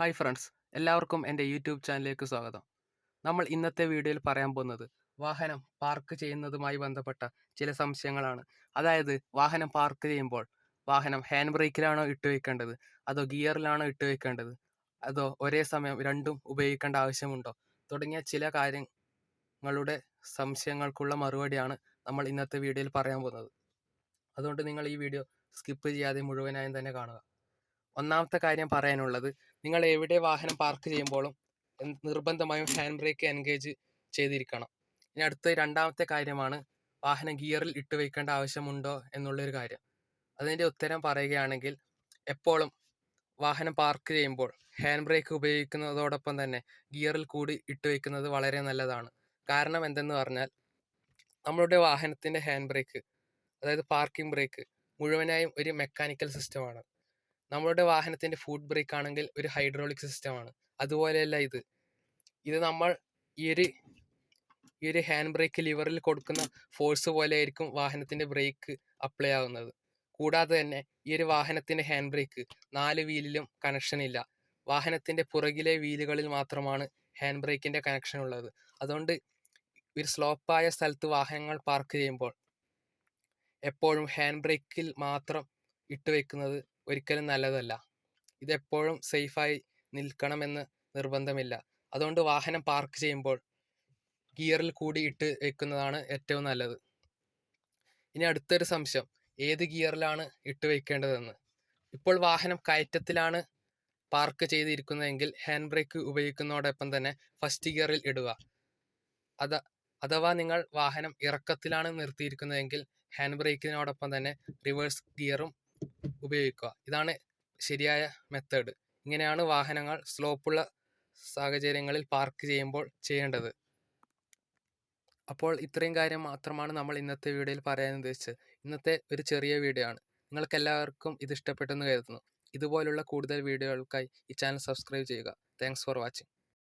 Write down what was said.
Hi friends എല്ലാവർക്കും എന്റെ YouTube ചാനലിലേക്ക് സ്വാഗതം. നമ്മൾ ഇന്നത്തെ വീഡിയോയിൽ പറയാൻ പോകുന്നത് വാഹനം പാർക്ക് ചെയ്യുന്നതുമായി ബന്ധപ്പെട്ട ചില സംശയങ്ങളാണ്. അതായത് വാഹനം പാർക്ക് ചെയ്യുമ്പോൾ വാഹനം ഹാൻഡ് ബ്രേക്കിലാണോ ഇട്ട് വയ്ക്കേണ്ടത് അതോ ഗിയറിലാണോ ഇട്ട് വയ്ക്കേണ്ടത് അതോ ഒരേ സമയം രണ്ടും ഉപയോഗിക്കേണ്ട ആവശ്യമുണ്ടോ? തുടങ്ങിയ ചില കാര്യങ്ങളുടെ സംശയങ്ങൾക്കുള്ള മറുപടിയാണ് നമ്മൾ ഇന്നത്തെ വീഡിയോയിൽ പറയാൻ പോകുന്നത്. അതുകൊണ്ട് നിങ്ങൾ ഈ വീഡിയോ സ്കിപ്പ് ചെയ്യാതെ മുഴുവനായും തന്നെ കാണുക. ഒന്നാമത്തെ കാര്യം പറയാനുള്ളത് നിങ്ങൾ എവിടെ വാഹനം പാർക്ക് ചെയ്യുമ്പോഴും നിർബന്ധമായും ഹാൻഡ് ബ്രേക്ക് എൻഗേജ് ചെയ്തിരിക്കണം. ഇനി അടുത്ത രണ്ടാമത്തെ കാര്യമാണ് വാഹനം ഗിയറിൽ ഇട്ട് വയ്ക്കേണ്ട ആവശ്യമുണ്ടോ എന്നുള്ളൊരു കാര്യം. അതിന്റെ ഉത്തരം പറയുകയാണെങ്കിൽ എപ്പോഴും വാഹനം പാർക്ക് ചെയ്യുമ്പോൾ ഹാൻഡ് ബ്രേക്ക് ഉപയോഗിക്കുന്നതോടൊപ്പം തന്നെ ഗിയറിൽ കൂടി ഇട്ട് വയ്ക്കുന്നത് വളരെ നല്ലതാണ്. കാരണം എന്തെന്ന് പറഞ്ഞാൽ നമ്മളുടെ വാഹനത്തിന്റെ ഹാൻഡ് ബ്രേക്ക് അതായത് പാർക്കിംഗ് ബ്രേക്ക് മുഴുവനായും ഒരു മെക്കാനിക്കൽ സിസ്റ്റമാണ് നമ്മളുടെ വാഹനത്തിന്റെ ഫുഡ് ബ്രേക്ക് ആണെങ്കിൽ ഒരു ഹൈഡ്രോളിക് സിസ്റ്റമാണ് അതുപോലെയല്ല ഇത്. ഇത് നമ്മൾ ഈ ഒരു ഈ ഒരു ഹാൻഡ് ബ്രേക്ക് ലിവറിൽ കൊടുക്കുന്ന ഫോഴ്സ് പോലെ ആയിരിക്കും വാഹനത്തിന്റെ ബ്രേക്ക് അപ്ലൈ ആവുന്നത്. കൂടാതെ തന്നെ ഈ ഒരു വാഹനത്തിന്റെ ഹാൻഡ് ബ്രേക്ക് നാല് വീലിലും കണക്ഷൻ ഇല്ല. വാഹനത്തിന്റെ പുറകിലെ വീലുകളിൽ മാത്രമാണ് ഹാൻഡ് ബ്രേക്കിന്റെ കണക്ഷൻ ഉള്ളത്. അതുകൊണ്ട് ഒരു സ്ലോപ്പായ സ്ഥലത്ത് വാഹനങ്ങൾ പാർക്ക് ചെയ്യുമ്പോൾ എപ്പോഴും ഹാൻഡ് ബ്രേക്കിൽ മാത്രം ഇട്ട് വെക്കുന്നത് ഒരിക്കലും നല്ലതല്ല. ഇതെപ്പോഴും സേഫായി നിൽക്കണമെന്ന് നിർബന്ധമില്ല. അതുകൊണ്ട് വാഹനം പാർക്ക് ചെയ്യുമ്പോൾ ഗിയറിൽ കൂടി ഇട്ട് വെക്കുന്നതാണ് ഏറ്റവും നല്ലത്. ഇനി അടുത്തൊരു സംശയം. ഏത് ഗിയറിലാണ് ഇട്ട് വെക്കേണ്ടതെന്ന്? ഇപ്പോൾ വാഹനം കയറ്റത്തിലാണ് പാർക്ക് ചെയ്തിരിക്കുന്നതെങ്കിൽ ഹാൻഡ് ബ്രേക്ക് ഉപയോഗിക്കുന്നതോടൊപ്പം തന്നെ ഫസ്റ്റ് ഗിയറിൽ ഇടുക. അത അഥവാ നിങ്ങൾ വാഹനം ഇറക്കത്തിലാണ് നിർത്തിയിരിക്കുന്നതെങ്കിൽ ഹാൻഡ് ബ്രേക്കിനോടൊപ്പം തന്നെ റിവേഴ്സ് ഗിയറും ഉപയോഗിക്കുക. ഇതാണ് ശരിയായ മെത്തേഡ് ഇങ്ങനെയാണ് വാഹനങ്ങൾ സ്ലോപ്പുള്ള സാഹചര്യങ്ങളിൽ പാർക്ക് ചെയ്യുമ്പോൾ ചെയ്യേണ്ടത്. അപ്പോൾ ഇത്രയും കാര്യം മാത്രമാണ് നമ്മൾ ഇന്നത്തെ വീഡിയോയിൽ പറയാൻ ഉദ്ദേശിച്ചത്. ഇന്നത്തെ ഒരു ചെറിയ വീഡിയോ ആണ്. നിങ്ങൾക്ക് എല്ലാവർക്കും ഇത് ഇഷ്ടപ്പെട്ടെന്ന് കരുതുന്നു. ഇതുപോലുള്ള കൂടുതൽ വീഡിയോകൾക്കായി ഈ ചാനൽ സബ്സ്ക്രൈബ് ചെയ്യുക. Thanks for watching